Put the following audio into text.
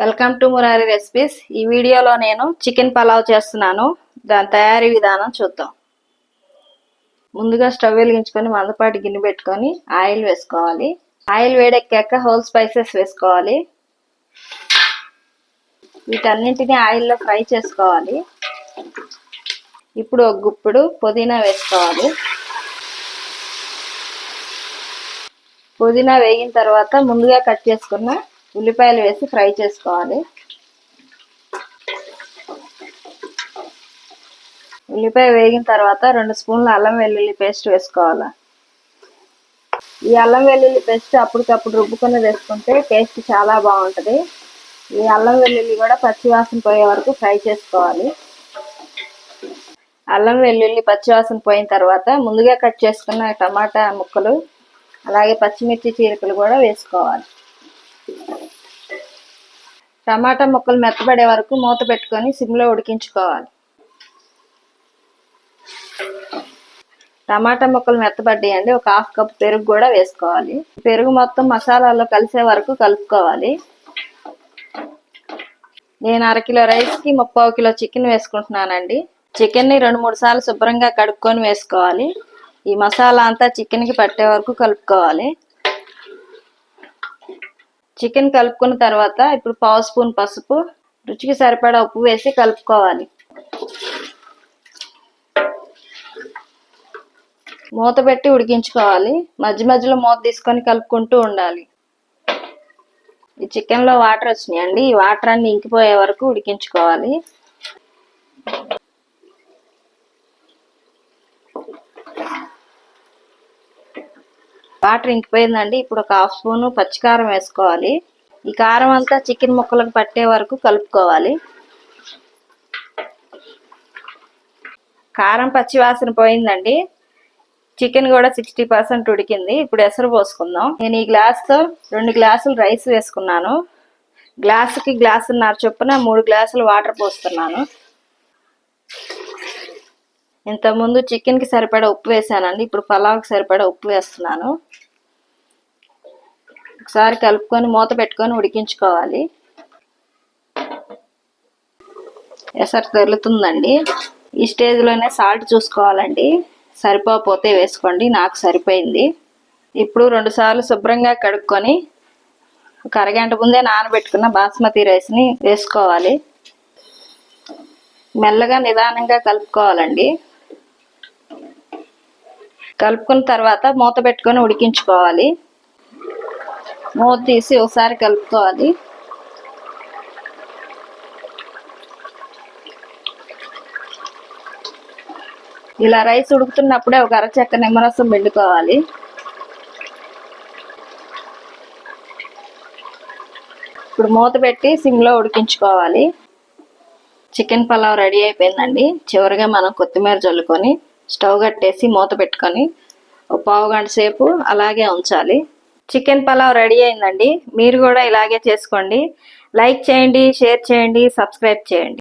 Welcome to Murari recipes ఈ వీడియోలో నేను చికెన్ పలావ్ చేస్తున్నాను. దాని తయారీ విధానం చూద్దాం. ముందుగా స్టవ్ వెలిగించుకొని మందపాటి గిన్నె పెట్టుకొని ఆయిల్ వేసుకోవాలి. ఆయిల్ వేడెక్కాక హోల్ స్పైసెస్ వేసుకోవాలి. వీటన్నింటినీ ఆయిల్లో ఫ్రై చేసుకోవాలి. ఇప్పుడు ఒక గుప్పుడు పుదీనా వేసుకోవాలి. పుదీనా వేగిన తర్వాత ముందుగా కట్ చేసుకున్న ఉల్లిపాయలు వేసి ఫ్రై చేసుకోవాలి. ఉల్లిపాయ వేగిన తర్వాత రెండు స్పూన్ల అల్లం వెల్లుల్లి పేస్ట్ వేసుకోవాలి. ఈ అల్లం వెల్లుల్లి పేస్ట్ అప్పటికప్పుడు రుబ్బుకొని వేసుకుంటే టేస్ట్ చాలా బాగుంటుంది. ఈ అల్లం వెల్లుల్లి కూడా పచ్చివాసన పోయే వరకు ఫ్రై చేసుకోవాలి. అల్లం వెల్లుల్లి పచ్చివాసన పోయిన తర్వాత ముందుగా కట్ చేసుకున్న టమాటా ముక్కలు అలాగే పచ్చిమిర్చి చీరకలు కూడా వేసుకోవాలి. టమాటా ముక్కలు మెత్తబడే వరకు మూత పెట్టుకొని సిమ్లో ఉడికించుకోవాలి. టమాటా ముక్కలు మెత్తబడ్డాయండి. ఒక హాఫ్ కప్ పెరుగు కూడా వేసుకోవాలి. పెరుగు మొత్తం మసాలాలో కలిసే వరకు కలుపుకోవాలి. నేను అరకిలో రైస్కి ముప్పై కిలో చికెన్ వేసుకుంటున్నానండి. చికెన్ని రెండు మూడు సార్లు శుభ్రంగా కడుక్కొని వేసుకోవాలి. ఈ మసాలా అంతా చికెన్కి పట్టే వరకు కలుపుకోవాలి. చికెన్ కలుపుకున్న తర్వాత ఇప్పుడు పావు స్పూన్ పసుపు రుచికి సరిపడా ఉప్పు వేసి కలుపుకోవాలి. మూత పెట్టి ఉడికించుకోవాలి. మధ్య మధ్యలో మూత తీసుకొని కలుపుకుంటూ ఉండాలి. ఈ చికెన్లో వాటర్ వచ్చినాయండి. ఈ వాటర్ అన్ని ఇంకిపోయే వరకు ఉడికించుకోవాలి. వాటర్ ఇంకిపోయిందండి. ఇప్పుడు ఒక హాఫ్ స్పూన్ పచ్చికారం వేసుకోవాలి. ఈ కారం అంతా చికెన్ ముక్కలకు పట్టే వరకు కలుపుకోవాలి. కారం పచ్చి వాసన పోయిందండి. చికెన్ కూడా సిక్స్టీ పర్సెంట్ ఉడికింది. ఇప్పుడు ఎసరు పోసుకుందాం. నేను ఈ గ్లాస్తో రెండు గ్లాసులు రైస్ వేసుకున్నాను. గ్లాసుకి గ్లాసున్నర చొప్పున మూడు గ్లాసులు వాటర్ పోస్తున్నాను. ఇంతకుముందు చికెన్కి సరిపడా ఉప్పు వేసానండి. ఇప్పుడు పలావ్కి సరిపడా ఉప్పు వేస్తున్నాను. ఒకసారి కలుపుకొని మూత పెట్టుకొని ఉడికించుకోవాలి. ఎసరు తెరులుతుందండి. ఈ స్టేజ్లోనే సాల్ట్ చూసుకోవాలండి. సరిపోతే వేసుకోండి. నాకు సరిపోయింది. ఇప్పుడు రెండు సార్లు శుభ్రంగా కడుక్కొని ఒక అరగంట ముందే నానబెట్టుకున్న బాస్మతి రైస్ని వేసుకోవాలి. మెల్లగా నిదానంగా కలుపుకోవాలండి. కలుపుకున్న తర్వాత మూత పెట్టుకొని ఉడికించుకోవాలి. మూత తీసి ఒకసారి కలుపుకోవాలి. ఇలా రైస్ ఉడుకుతున్నప్పుడే ఒక అరచెక్క నిమ్మరసం పిండుకోవాలి. ఇప్పుడు మూత పెట్టి సిమ్లో ఉడికించుకోవాలి. చికెన్ పలావ్ రెడీ అయిపోయిందండి. చివరిగా మనం కొత్తిమీర చల్లుకొని స్టవ్ కట్టేసి మూత పెట్టుకొని ఒక పావు గంట సేపు అలాగే ఉంచాలి. చికెన్ పలావ్ రెడీ అయిందండి. మీరు కూడా ఇలాగే చేసుకోండి. లైక్ చేయండి షేర్ చేయండి సబ్స్క్రైబ్ చేయండి.